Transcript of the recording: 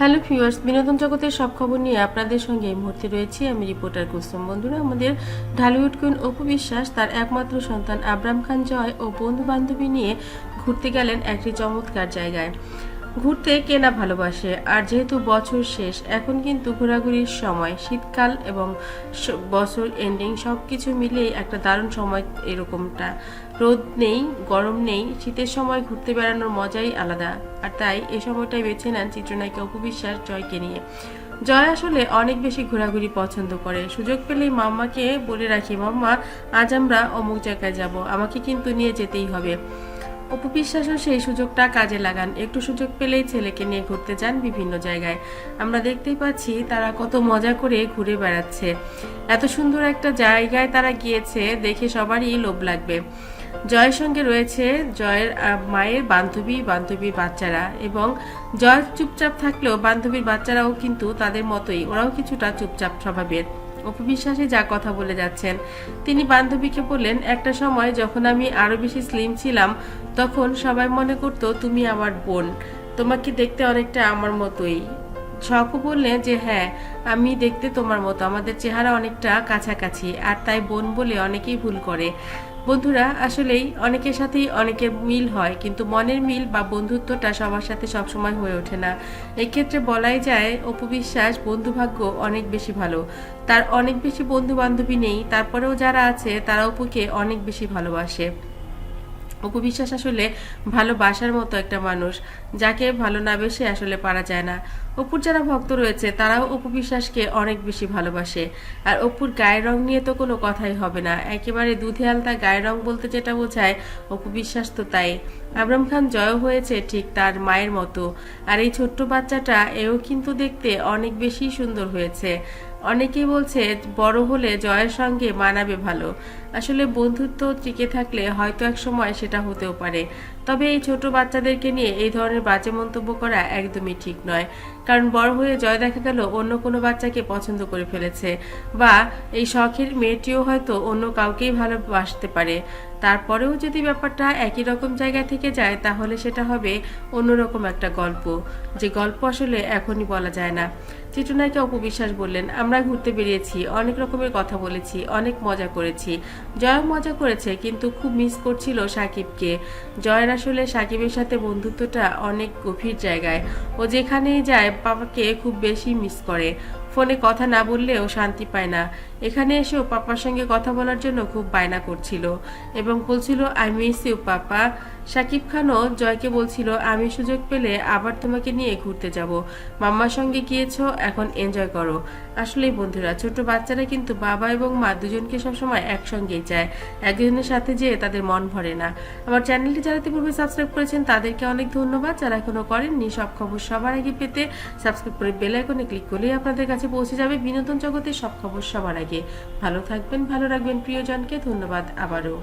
Hello viewers, বিনোদন জগতের সব খবর নিয়ে আপনাদের সঙ্গে এই মুহূর্তে রয়েছি। আমি রিপোর্টার কুসুম। বন্ধুরা, আমাদের ঢালিউড কুইন অপু বিশ্বাস, তার একমাত্র সন্তান আবরাম খান জয় ও বন্ধু বান্ধবী নিয়ে ঘুরতে গেলেন একটি চমৎকার জায়গায়। ঘুরতে কেনা ভালোবাসে, আর যেহেতু বছর শেষ, এখন কিন্তু ঘোরাঘুরির সময়, শীতকাল এবং বছর এন্ডিং সব কিছু মিলিয়ে একটা দারুণ সময় এরকমটা। রোদ নেই, গরম নেই, শীতের সময় ঘুরতে বেড়ানোর মজাই আলাদা। আর তাই এ সময়টাই বেছে নেন চিত্রনায়িকা অপু বিশ্বাস জয়কে নিয়ে। জয় আসলে অনেক বেশি ঘোরাঘুরি পছন্দ করে। সুযোগ পেলেই মাম্মাকে বলে রাখি, মাম্মা, আজ আমরা অমুক জায়গায় যাব। আমাকে কিন্তু নিয়ে যেতেই হবে। অপু বিশ্বাসও সেই সুযোগটা কাজে লাগান। একটু সুযোগ পেলেই ছেলেকে নিয়ে ঘুরতে যান বিভিন্ন জায়গায়। আমরা দেখতেই পাচ্ছি তারা কত মজা করে ঘুরে বেড়াচ্ছে। এত সুন্দর একটা জায়গায় তারা গিয়েছে, দেখে সবারই লোভ লাগবে। জয়ের সঙ্গে রয়েছে জয়ের মায়ের বান্ধবী, বান্ধবীর বাচ্চারা এবং জয় চুপচাপ থাকলেও বান্ধবীর বাচ্চারাও কিন্তু তাদের মতোই, ওরাও কিছুটা চুপচাপ স্বভাবের। অপবিশ্বাসে যা কথা বলে যাচ্ছেন। তিনি বান্ধবীকে বললেন, একটা সময় যখন আমি আরও বেশি স্লিম ছিলাম, তখন সবাই মনে করতো, তুমি আমার বোন। তোমাকে দেখতে অনেকটা আমার মতোই। শখও বললেন যে হ্যাঁ আমি দেখতে তোমার মতো। আমাদের চেহারা অনেকটা কাছাকাছি, আর তাই বোন বলে অনেকেই ভুল করে। বন্ধুরা, আসলেই অনেকের সাথেই অনেকের মিল হয়, কিন্তু মনের মিল বা বন্ধুত্বটা সবার সাথে সবসময় হয়ে ওঠে না। এক্ষেত্রে বলাই যায় অপবিশ্বাস বন্ধুভাগ্য অনেক বেশি ভালো। তার অনেক বেশি বন্ধু বান্ধবী নেই, তারপরেও যারা আছে, তারা অপুকে অনেক বেশি ভালোবাসে। অপু বিশ্বাস আসলে ভালোবাসার মতো একটা মানুষ, যাকে ভালো না বেশি আসলে পারা যায় না। অপুর যারা ভক্ত রয়েছে, তারাও অপু বিশ্বাসকে অনেক বেশি ভালোবাসে। আর অপুর গায়ের রং নিয়ে তো কোনো কথাই হবে না। একেবারে দুধে আলতা গায়ের রং বলতে যেটা বোঝায় অপু বিশ্বাস তো তাই। আবরাম খান জয় হয়েছে ঠিক তার মায়ের মতো। আর এই ছোট্ট বাচ্চাটা, এও কিন্তু দেখতে অনেক বেশি সুন্দর হয়েছে। অনেকেই বলছে, বড় হলে জয়ের সঙ্গে মানাবে ভালো। আসলে বন্ধুত্ব টিকে থাকলে হয়তো এক সময় সেটা হতেও পারে। তবে এই ছোট বাচ্চাদেরকে নিয়ে এই ধরনের বাজে মন্তব্য করা একদমই ঠিক নয়। কারণ বড় হয়ে জয় দেখা গেল অন্য কোনো বাচ্চাকে পছন্দ করে ফেলেছে বা এই শখের মেয়েটিও হয়তো অন্য কাউকেই ভালোবাসতে পারে। তারপরেও যদি ব্যাপারটা একই রকম জায়গা থেকে যায়, তাহলে সেটা হবে অন্যরকম একটা গল্প। যে গল্প আসলে এখনই বলা যায় না। চিত্রনায়িকা অপবিশ্বাস বললেন, আমরা ঘুরতে বেরিয়েছি, অনেক রকমের কথা বলেছি, অনেক মজা করেছি। জয়া মজা করেছে, কিন্তু খুব মিস করছিল সাকিবকে। জয়ের আসলে সাকিবের সাথে বন্ধুত্বটা অনেক গভীর জায়গায়। ও যেখানেই যায়, বাবাকে খুব বেশি মিস করে। ফোনে কথা না বললেও শান্তি পায় না। এখানে এসেও পাপার সঙ্গে কথা বলার জন্য খুব বায়না করছিল এবং বলছিল I miss you papa. Shakib খানও জয়কে বলছিল, আমি সুযোগ পেলে আবার তোমাকে নিয়ে ঘুরতে যাব। মাম্মার সঙ্গে গিয়েছো, এখন এনজয় করো। আসলেই বন্ধুরা, ছোট বাচ্চারা কিন্তু বাবা এবং মা দুজনকে সবসময় একসঙ্গেই চায়। একজনের সাথে যেয়ে তাদের মন ভরে না। আমার চ্যানেলটি যারা ইতিপূর্বে সাবস্ক্রাইব করেছেন, তাদেরকে অনেক ধন্যবাদ। যারা এখনও করেননি, সব খবর সবার আগে পেতে সাবস্ক্রাইব করে বেল আইকনে ক্লিক করলেই আপনাদের কাছে পৌঁছে যাবে বিনোদন জগতের সব খবর সবার আগে। ভালো থাকবেন, ভালো রাখবেন, প্রিয়জনকে ধন্যবাদ আবারও।